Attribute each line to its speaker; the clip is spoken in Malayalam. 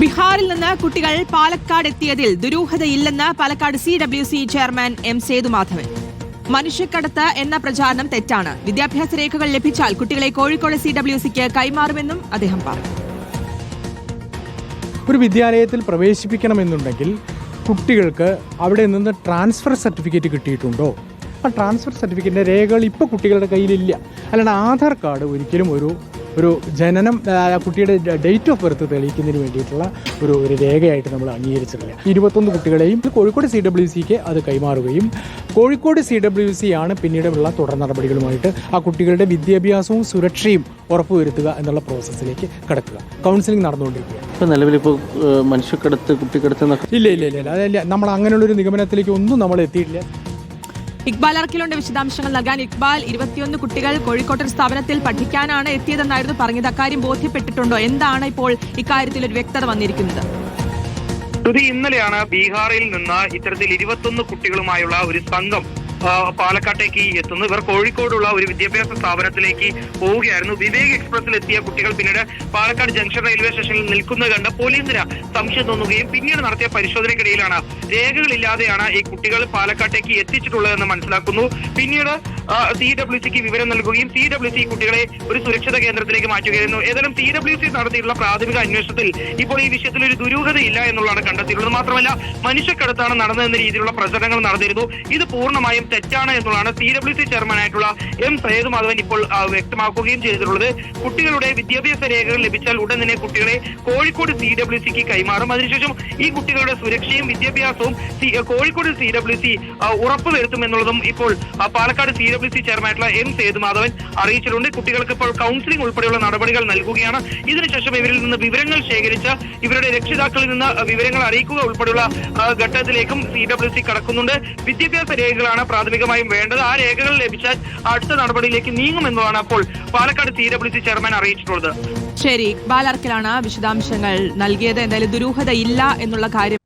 Speaker 1: ബീഹാറിൽ നിന്ന് കുട്ടികൾ പാലക്കാട് എത്തിയതിൽ ദുരൂഹതയില്ലെന്ന് Palakkad C W C chairman M Sethumadhavan. മനുഷ്യക്കടത്ത് എന്ന പ്രചാരണം തെറ്റാണ്. വിദ്യാഭ്യാസ രേഖകൾ ലഭിച്ചാൽ കുട്ടികളെ കോഴിക്കോട് സി ഡബ്ല്യു സിക്ക് കൈമാറുമെന്നും അദ്ദേഹം പറഞ്ഞു.
Speaker 2: ഒരു വിദ്യാലയത്തിൽ പ്രവേശിപ്പിക്കണമെന്നുണ്ടെങ്കിൽ കുട്ടികൾക്ക് അവിടെ നിന്ന് ട്രാൻസ്ഫർ സർട്ടിഫിക്കറ്റ് കിട്ടിയിട്ടുണ്ടോ? ആ ട്രാൻസ്ഫർ സർട്ടിഫിക്കറ്റിന്റെ രേഖകൾ ഇപ്പോൾ കുട്ടികളുടെ കയ്യിലില്ല. അല്ലാണ്ട് ആധാർ കാർഡ് ഒരിക്കലും ഒരു ഒരു ജനനം ആ, കുട്ടിയുടെ ഡേറ്റ് ഓഫ് ബർത്ത് തെളിയിക്കുന്നതിന് വേണ്ടിയിട്ടുള്ള ഒരു ഒരു രേഖയായിട്ട് നമ്മൾ അംഗീകരിച്ചിട്ടില്ല. ഇരുപത്തൊന്ന് കുട്ടികളെയും കോഴിക്കോട് സി ഡബ്ല്യു സിക്ക് അത് കൈമാറുകയും കോഴിക്കോട് സി ഡബ്ല്യു സി ആണ് പിന്നീടുള്ള തുടർ നടപടികളുമായിട്ട് ആ കുട്ടികളുടെ വിദ്യാഭ്യാസവും സുരക്ഷയും ഉറപ്പുവരുത്തുക എന്നുള്ള പ്രോസസ്സിലേക്ക് കടക്കുക. കൗൺസിലിംഗ് നടന്നുകൊണ്ടിരിക്കുകയാണ്.
Speaker 3: ഇപ്പോൾ നിലവിലിപ്പോൾ മനുഷ്യക്കടത്ത് കുട്ടിക്കടത്ത്
Speaker 2: ഇല്ല ഇല്ല ഇല്ല. അതല്ല നമ്മൾ അങ്ങനെയുള്ളൊരു നിഗമനത്തിലേക്ക് ഒന്നും നമ്മൾ എത്തിയിട്ടില്ല.
Speaker 1: ഇക്ബാൽ അർക്കിലുണ്ട് വിശദാംശങ്ങൾ നൽകാൻ ഇക്ബാൽ ഇരുപത്തിയൊന്ന് കുട്ടികൾ കോഴിക്കോട്ടെ സ്ഥാപനത്തിൽ പഠിക്കാനാണ് എത്തിയതെന്നായിരുന്നു പറഞ്ഞത്. അക്കാര്യം ബോധ്യപ്പെട്ടിട്ടുണ്ടോ? എന്താണ് ഇപ്പോൾ ഇക്കാര്യത്തിൽ ഒരു വ്യക്തത വന്നിരിക്കുന്നത്?
Speaker 4: ഇന്നലെയാണ് ബീഹാറിൽ നിന്ന് ഇത്തരത്തിൽ ഇരുപത്തൊന്ന് കുട്ടികളുമായുള്ള ഒരു സംഘം പാലക്കാട്ടേക്ക് എത്തുന്നു. ഇവർ കോഴിക്കോടുള്ള ഒരു വിദ്യാഭ്യാസ സ്ഥാപനത്തിലേക്ക് പോവുകയായിരുന്നു. വിവേക് എക്സ്പ്രസിൽ എത്തിയ കുട്ടികൾ പിന്നീട് പാലക്കാട് ജംഗ്ഷൻ റെയിൽവേ സ്റ്റേഷനിൽ നിൽക്കുന്നത് കണ്ട് പോലീസിന് സംശയം തോന്നുകയും പിന്നീട് നടത്തിയ പരിശോധനയ്ക്കിടയിലാണ് രേഖകളില്ലാതെയാണ് ഈ കുട്ടികൾ പാലക്കാട്ടേക്ക് എത്തിച്ചിട്ടുള്ളതെന്ന് മനസ്സിലാക്കുന്നു. പിന്നീട് സി ഡബ്ല്യു സിക്ക് വിവരം നൽകുകയും സി ഡബ്ല്യു സി കുട്ടികളെ ഒരു സുരക്ഷിത കേന്ദ്രത്തിലേക്ക് മാറ്റുകയായിരുന്നു. ഏതായാലും സി ഡബ്ല്യു സി നടത്തിയിട്ടുള്ള പ്രാഥമിക അന്വേഷണത്തിൽ ഇപ്പോൾ ഈ വിഷയത്തിൽ ഒരു ദുരൂഹതയില്ല എന്നുള്ളതാണ് കണ്ടെത്തിയിട്ടുള്ളത്. മാത്രമല്ല മനുഷ്യക്കടത്താണ് നടന്നതെന്ന രീതിയിലുള്ള പ്രചരണങ്ങൾ നടന്നിരുന്നു. ഇത് പൂർണമായും തെറ്റാണ് എന്നുള്ളതാണ് സി ഡബ്ല്യു സി ചെയർമാനായിട്ടുള്ള എം സയ്യിദ് മാധവൻ ഇപ്പോൾ വ്യക്തമാക്കുകയും ചെയ്തിട്ടുള്ളത്. കുട്ടികളുടെ വിദ്യാഭ്യാസ രേഖകൾ ലഭിച്ചാൽ ഉടൻ തന്നെ കുട്ടികളെ കോഴിക്കോട് സി ഡബ്ല്യു സിക്ക് കൈമാറും. അതിനുശേഷം ഈ കുട്ടികളുടെ സുരക്ഷയും വിദ്യാഭ്യാസവും കോഴിക്കോട് സി ഡബ്ല്യു സി ഉറപ്പുവരുത്തും എന്നുള്ളതും ഇപ്പോൾ പാലക്കാട് സി ഡബ്ല്യു സി ചെയർമാനായിട്ടുള്ള എം സേതു മാധവൻ അറിയിച്ചിട്ടുണ്ട്. കുട്ടികൾക്ക് ഇപ്പോൾ കൗൺസിലിംഗ് ഉൾപ്പെടെയുള്ള നടപടികൾ നൽകുകയാണ്. ഇതിനുശേഷം ഇവരിൽ നിന്ന് വിവരങ്ങൾ ശേഖരിച്ച് ഇവരുടെ രക്ഷിതാക്കളിൽ നിന്ന് വിവരങ്ങൾ അറിയിക്കുക ഉൾപ്പെടെയുള്ള ഘട്ടത്തിലേക്കും സി ഡബ്ല്യു സി കടക്കുന്നുണ്ട്. വിദ്യാഭ്യാസ രേഖകളാണ് പ്രാഥമികമായും വേണ്ടത് ആ രേഖകൾ ലഭിച്ചാൽ അടുത്ത നടപടിയിലേക്ക് നീങ്ങുമെന്നതാണ് അപ്പോൾ പാലക്കാട് സി ചെയർമാൻ അറിയിച്ചിട്ടുള്ളത്.
Speaker 1: ശരി ഇക്ബാൽ വിശദാംശങ്ങൾ നൽകിയത്. എന്തായാലും ദുരൂഹതയില്ല എന്നുള്ള കാര്യം